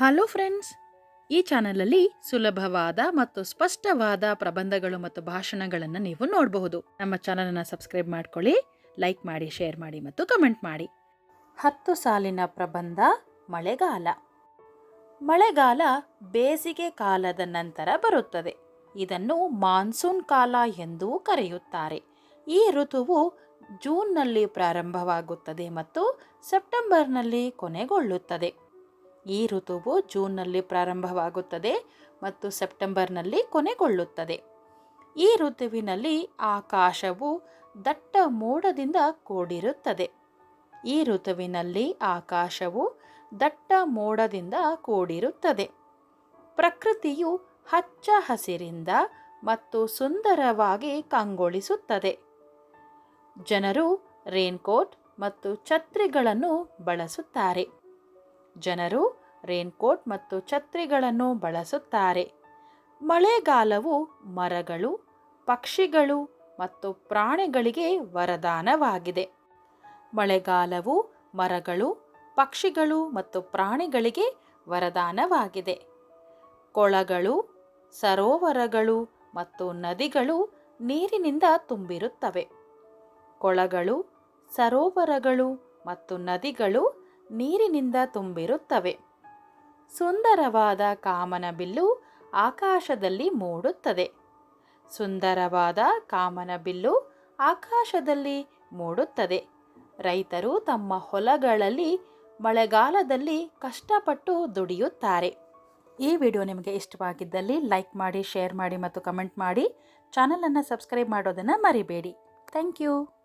Hello friends ಈ ಚಾನಲಲ್ಲಿ ಸುಲಭವಾದ ಮತ್ತು ಸ್ಪಷ್ಟವಾದ ಪ್ರಬಂಧಗಳು ಮತ್ತು ಭಾಷಣಗಳನ್ನು ನೀವು ನೋಡಬಹುದು. ನಮ್ಮ ಚಾನಲನ್ನು ಸಬ್ಸ್ಕ್ರೈಬ್ ಮಾಡ್ಕೊಳ್ಳಿ, ಲೈಕ್ ಮಾಡಿ, ಶೇರ್ ಮಾಡಿ ಮತ್ತು ಕಮೆಂಟ್ ಮಾಡಿ. ಹತ್ತು ಸಾಲಿನ ಪ್ರಬಂಧ, ಮಳೆಗಾಲ. ಮಳೆಗಾಲ ಬೇಸಿಗೆ ಕಾಲದ ನಂತರ ಬರುತ್ತದೆ. ಇದನ್ನು ಮಾನ್ಸೂನ್ ಕಾಲ ಎಂದೂ ಕರೆಯುತ್ತಾರೆ. ಈ ಋತುವು ಜೂನ್ನಲ್ಲಿ ಪ್ರಾರಂಭವಾಗುತ್ತದೆ ಮತ್ತು ಸೆಪ್ಟೆಂಬರ್ನಲ್ಲಿ ಕೊನೆಗೊಳ್ಳುತ್ತದೆ. ಈ ಋತುವು ಜೂನ್ನಲ್ಲಿ ಪ್ರಾರಂಭವಾಗುತ್ತದೆ ಮತ್ತು ಸೆಪ್ಟೆಂಬರ್ನಲ್ಲಿ ಕೊನೆಗೊಳ್ಳುತ್ತದೆ. ಈ ಋತುವಿನಲ್ಲಿ ಆಕಾಶವು ದಟ್ಟ ಮೋಡದಿಂದ ಕೂಡಿರುತ್ತದೆ. ಈ ಋತುವಿನಲ್ಲಿ ಆಕಾಶವು ದಟ್ಟ ಮೋಡದಿಂದ ಕೂಡಿರುತ್ತದೆ. ಪ್ರಕೃತಿಯು ಹಚ್ಚ ಹಸಿರಿಂದ ಮತ್ತು ಸುಂದರವಾಗಿ ಕಂಗೊಳಿಸುತ್ತದೆ. ಜನರು ರೇನ್ಕೋಟ್ ಮತ್ತು ಛತ್ರಿಗಳನ್ನು ಬಳಸುತ್ತಾರೆ. ಜನರು ರೇನ್ಕೋಟ್ ಮತ್ತು ಛತ್ರಿಗಳನ್ನು ಬಳಸುತ್ತಾರೆ. ಮಳೆಗಾಲವು ಮರಗಳು, ಪಕ್ಷಿಗಳು ಮತ್ತು ಪ್ರಾಣಿಗಳಿಗೆ ವರದಾನವಾಗಿದೆ. ಮಳೆಗಾಲವು ಮರಗಳು, ಪಕ್ಷಿಗಳು ಮತ್ತು ಪ್ರಾಣಿಗಳಿಗೆ ವರದಾನವಾಗಿದೆ. ಕೊಳಗಳು, ಸರೋವರಗಳು ಮತ್ತು ನದಿಗಳು ನೀರಿನಿಂದ ತುಂಬಿರುತ್ತವೆ. ಕೊಳಗಳು, ಸರೋವರಗಳು ಮತ್ತು ನದಿಗಳು ನೀರಿನಿಂದ ತುಂಬಿರುತ್ತವೆ. ಸುಂದರವಾದ ಕಾಮನಬಿಲ್ಲು ಆಕಾಶದಲ್ಲಿ ಮೂಡುತ್ತದೆ. ಸುಂದರವಾದ ಕಾಮನಬಿಲ್ಲು ಆಕಾಶದಲ್ಲಿ ಮೂಡುತ್ತದೆ. ರೈತರು ತಮ್ಮ ಹೊಲಗಳಲ್ಲಿ ಮಳೆಗಾಲದಲ್ಲಿ ಕಷ್ಟಪಟ್ಟು ದುಡಿಯುತ್ತಾರೆ. ಈ ವಿಡಿಯೋ ನಿಮಗೆ ಇಷ್ಟವಾಗಿದ್ದಲ್ಲಿ ಲೈಕ್ ಮಾಡಿ, ಶೇರ್ ಮಾಡಿ ಮತ್ತು ಕಮೆಂಟ್ ಮಾಡಿ. ಚಾನಲನ್ನು ಸಬ್ಸ್ಕ್ರೈಬ್ ಮಾಡೋದನ್ನು ಮರಿಬೇಡಿ. Thank you.